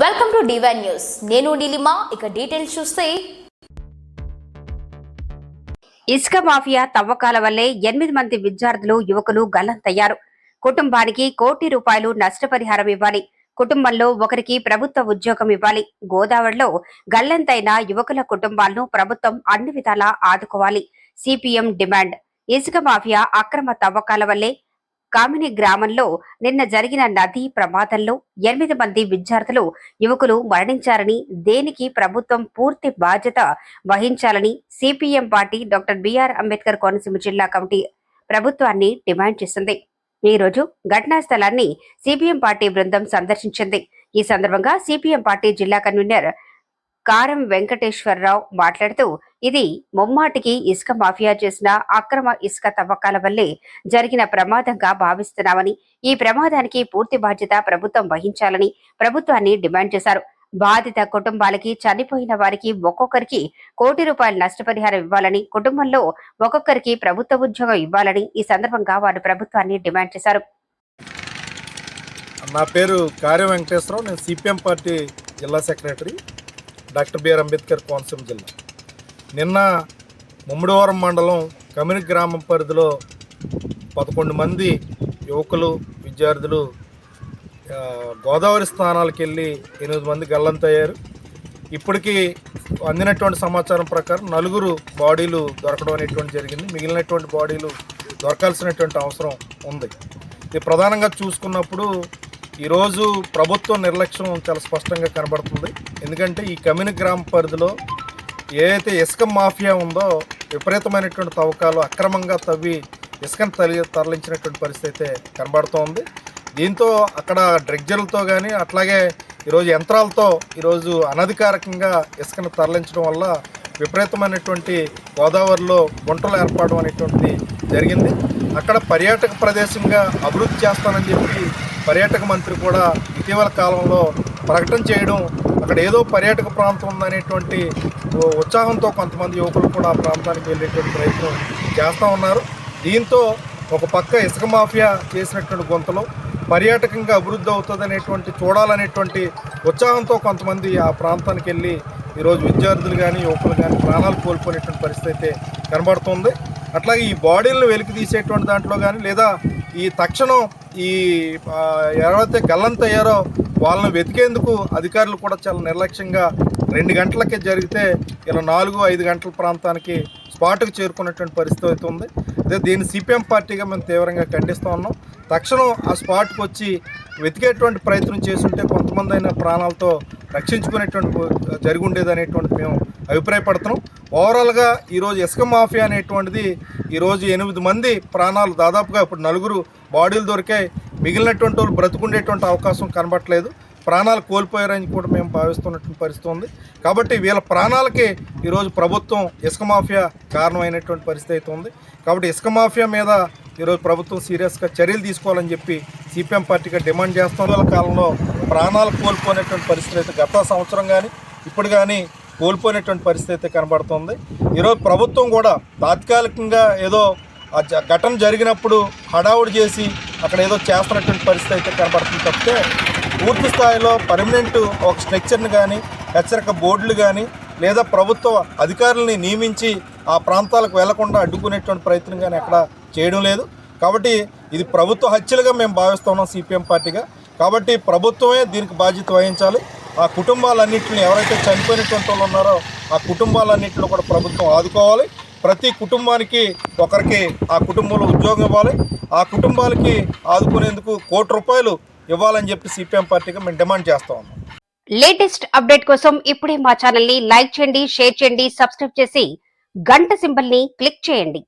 Welcome to divine news నేను నీలిమా ఇక details చూస్తే. ఇసుక మాఫియా తవ్వకాల వల్లే ఎనిమిది మంది విద్యార్థులు యువకులు గల్లంతయ్యారు. కుటుంబానికి కోటి రూపాయలు నష్టపరిహారం ఇవ్వాలి. కుటుంబంలో ఒకరికి ప్రభుత్వ ఉద్యోగం ఇవ్వాలి. గోదావరిలో గల్లంతైన యువకుల కుటుంబాలను ప్రభుత్వం అన్ని విధాలా ఆదుకోవాలి. CPM demand. ఇసుక మాఫియా అక్రమ తవ్వకాల వల్లే కామిని గ్రామంలో నిన్న జరిగిన నదీ ప్రమాదంలో ఎనిమిది మంది విద్యార్థులు యువకులు మరణించారని దేనికి ప్రభుత్వం పూర్తి బాధ్యత వహించాలని CPM party doctor BR Ambedkar Konaseema జిల్లా కమిటీ ప్రభుత్వాన్ని డిమాండ్ చేసింది. ఈ రోజు ఘటనా స్థలాన్ని సిపిఎం పార్టీ బృందం సందర్శించింది. ఈ సందర్భంగా సిపిఎం పార్టీ జిల్లా కన్వీనర్ కారం వెంకటేశ్వరరావు మాట్లాడుతూ ఇది ముమ్మాటికి ఇసుక మాఫియా చేసిన అక్రమ ఇసుక తవ్వకాల వల్లే జరిగిన ప్రమాదంగా భావిస్తున్నామని ఈ ప్రమాదానికి పూర్తి బాధ్యత ప్రభుత్వం వహించాలని ప్రభుత్వాన్ని డిమాండ్ చేశారు. బాధిత కుటుంబాలకి చనిపోయిన వారికి ఒక్కొక్కరికి కోటి రూపాయల నష్టపరిహారం ఇవ్వాలని కుటుంబంలో ఒక్కొక్కరికి ప్రభుత్వ ఉద్యోగం ఇవ్వాలని ఈ సందర్భంగా వారు ప్రభుత్వాన్ని డిమాండ్ చేశారు. నా పేరు కార్య వెంకటేశ్వరరావు నేను సిపిఎం పార్టీ జిల్లా secretary doctor BR Ambedkar Konaseema జిల్లా. నిన్న ముమ్మడివరం మండలం కమిని గ్రామం పరిధిలో పదకొండు మంది యువకులు విద్యార్థులు గోదావరి స్థానాలకు వెళ్ళి ఎనిమిది మంది గల్లంతయ్యారు. ఇప్పటికీ అందినటువంటి సమాచారం ప్రకారం నలుగురు బాడీలు దొరకడం అనేటువంటి జరిగింది. మిగిలినటువంటి బాడీలు దొరకాల్సినటువంటి అవసరం ఉంది. ఇది ప్రధానంగా చూసుకున్నప్పుడు ఈరోజు ప్రభుత్వ నిర్లక్ష్యం చాలా స్పష్టంగా కనబడుతుంది. ఎందుకంటే ఈ కమ్యూని గ్రామ పరిధిలో ఏదైతే ఇసుక మాఫియా ఉందో విపరీతమైనటువంటి తవ్వకాలు అక్రమంగా తవ్వి ఇసుకను తరలి తరలించినటువంటి పరిస్థితి అయితే కనబడుతోంది దీంతో అక్కడ డ్రెగ్జర్లతో కానీ అట్లాగే ఈరోజు యంత్రాలతో ఈరోజు అనధికారికంగా ఇసుకను తరలించడం వల్ల విపరీతమైనటువంటి గోదావరిలో గుంటలు ఏర్పడడం అనేటువంటిది జరిగింది. అక్కడ పర్యాటక ప్రదేశంగా అభివృద్ధి చేస్తానని చెప్పి పర్యాటక మంత్రి కూడా ఇటీవల కాలంలో ప్రకటన చేయడం అక్కడ ఏదో పర్యాటక ప్రాంతం ఉందనేటువంటి ఉత్సాహంతో కొంతమంది యువకులు కూడా ఆ ప్రాంతానికి వెళ్ళేటువంటి ప్రయత్నం చేస్తూ ఉన్నారు. దీంతో ఒక పక్క ఇసుక మాఫియా చేసినటువంటి గుంతలో పర్యాటకంగా అభివృద్ధి అవుతుంది అనేటువంటి చూడాలనేటువంటి ఉత్సాహంతో కొంతమంది ఆ ప్రాంతానికి వెళ్ళి ఈరోజు విద్యార్థులు కానీ యువకులు కానీ ప్రాణాలు కోల్పోయినటువంటి పరిస్థితి అయితే కనబడుతుంది. అట్లాగే ఈ బాడీలను వెలికి తీసేటువంటి దాంట్లో కానీ లేదా ఈ తక్షణం ఈ ఆ, ఎవరైతే గల్లంతయ్యారో వాళ్ళని వెతికేందుకు అధికారులు కూడా చాలా నిర్లక్ష్యంగా రెండు గంటలకే జరిగితే ఇలా నాలుగు ఐదు గంటల ప్రాంతానికి స్పాట్కు చేరుకున్నటువంటి పరిస్థితి అయితే ఉంది. అదే దీన్ని సిపిఎం పార్టీగా మేము తీవ్రంగా ఖండిస్తూ ఉన్నాం. తక్షణం ఆ స్పాట్కి వచ్చి వెతికేటువంటి ప్రయత్నం చేస్తుంటే కొంతమంది అయిన ప్రాణాలతో రక్షించుకునేటువంటి జరిగి ఉండేది అనేటువంటిది మేము అభిప్రాయపడుతున్నాం. ఓవరాల్గా ఈరోజు ఇసుక మాఫియా అనేటువంటిది ఈరోజు ఎనిమిది మంది ప్రాణాలు దాదాపుగా ఇప్పుడు నలుగురు బాడీలు దొరికాయి. మిగిలినటువంటి వాళ్ళు బ్రతుకుండేటువంటి అవకాశం కనబట్టలేదు ప్రాణాలు కోల్పోయారని కూడా మేము భావిస్తున్నటువంటి పరిస్థితి ఉంది. కాబట్టి వీళ్ళ ప్రాణాలకే ఈరోజు ప్రభుత్వం ఇసుక మాఫియా కారణమైనటువంటి పరిస్థితి అయితే ఉంది. కాబట్టి ఇసుక మాఫియా మీద ఈరోజు ప్రభుత్వం సీరియస్గా చర్యలు తీసుకోవాలని చెప్పి సిపిఎం పార్టీగా డిమాండ్ చేస్తున్న కాలంలో ప్రాణాలు కోల్పోయినటువంటి పరిస్థితి అయితే గత సంవత్సరం కానీ ఇప్పుడు కానీ కోల్పోయినటువంటి పరిస్థితి అయితే కనబడుతుంది. ఈరోజు ప్రభుత్వం కూడా తాత్కాలికంగా ఏదో ఆ ఘటన జరిగినప్పుడు హడావుడి చేసి అక్కడ ఏదో చేస్తున్నటువంటి పరిస్థితి అయితే కనబడుతుంది తప్పితే పూర్తి స్థాయిలో పర్మనెంట్ ఒక స్ట్రక్చర్ని కానీ హెచ్చరిక బోర్డులు కానీ లేదా ప్రభుత్వ అధికారులని నియమించి ఆ ప్రాంతాలకు వెళ్ళకుండా అడ్డుకునేటువంటి ప్రయత్నం కానీ అక్కడ చేయడం లేదు. కాబట్టి ఇది ప్రభుత్వ హత్యలుగా మేము భావిస్తున్నాం సిపిఎం పార్టీగా. కాబట్టి ప్రభుత్వమే దీనికి బాధ్యత వహించాలి. ఆ కుటుంబాలన్నింటిని ఎవరైతే చనిపోయినటువంటి వాళ్ళు ఉన్నారో ఆ కుటుంబాలన్నింటిలో కూడా ప్రభుత్వం ఆదుకోవాలి. ప్రతి కుటుంబానికి ఒకరికి ఆ కుటుంబంలో ఉద్యోగం ఇవ్వాలి. ఆ కుటుంబాలకి ఆదుకునేందుకు కోటి రూపాయలు ఇవ్వాలని చెప్పి సిపిఎం పార్టీగా మేము డిమాండ్ చేస్తా ఉన్నాం. లేటెస్ట్ అప్డేట్ కోసం ఇప్పుడే మా ఛానల్ని లైక్ చేయండి షేర్ చేయండి సబ్స్క్రైబ్ చేసి గంట సింబల్ని క్లిక్ చేయండి.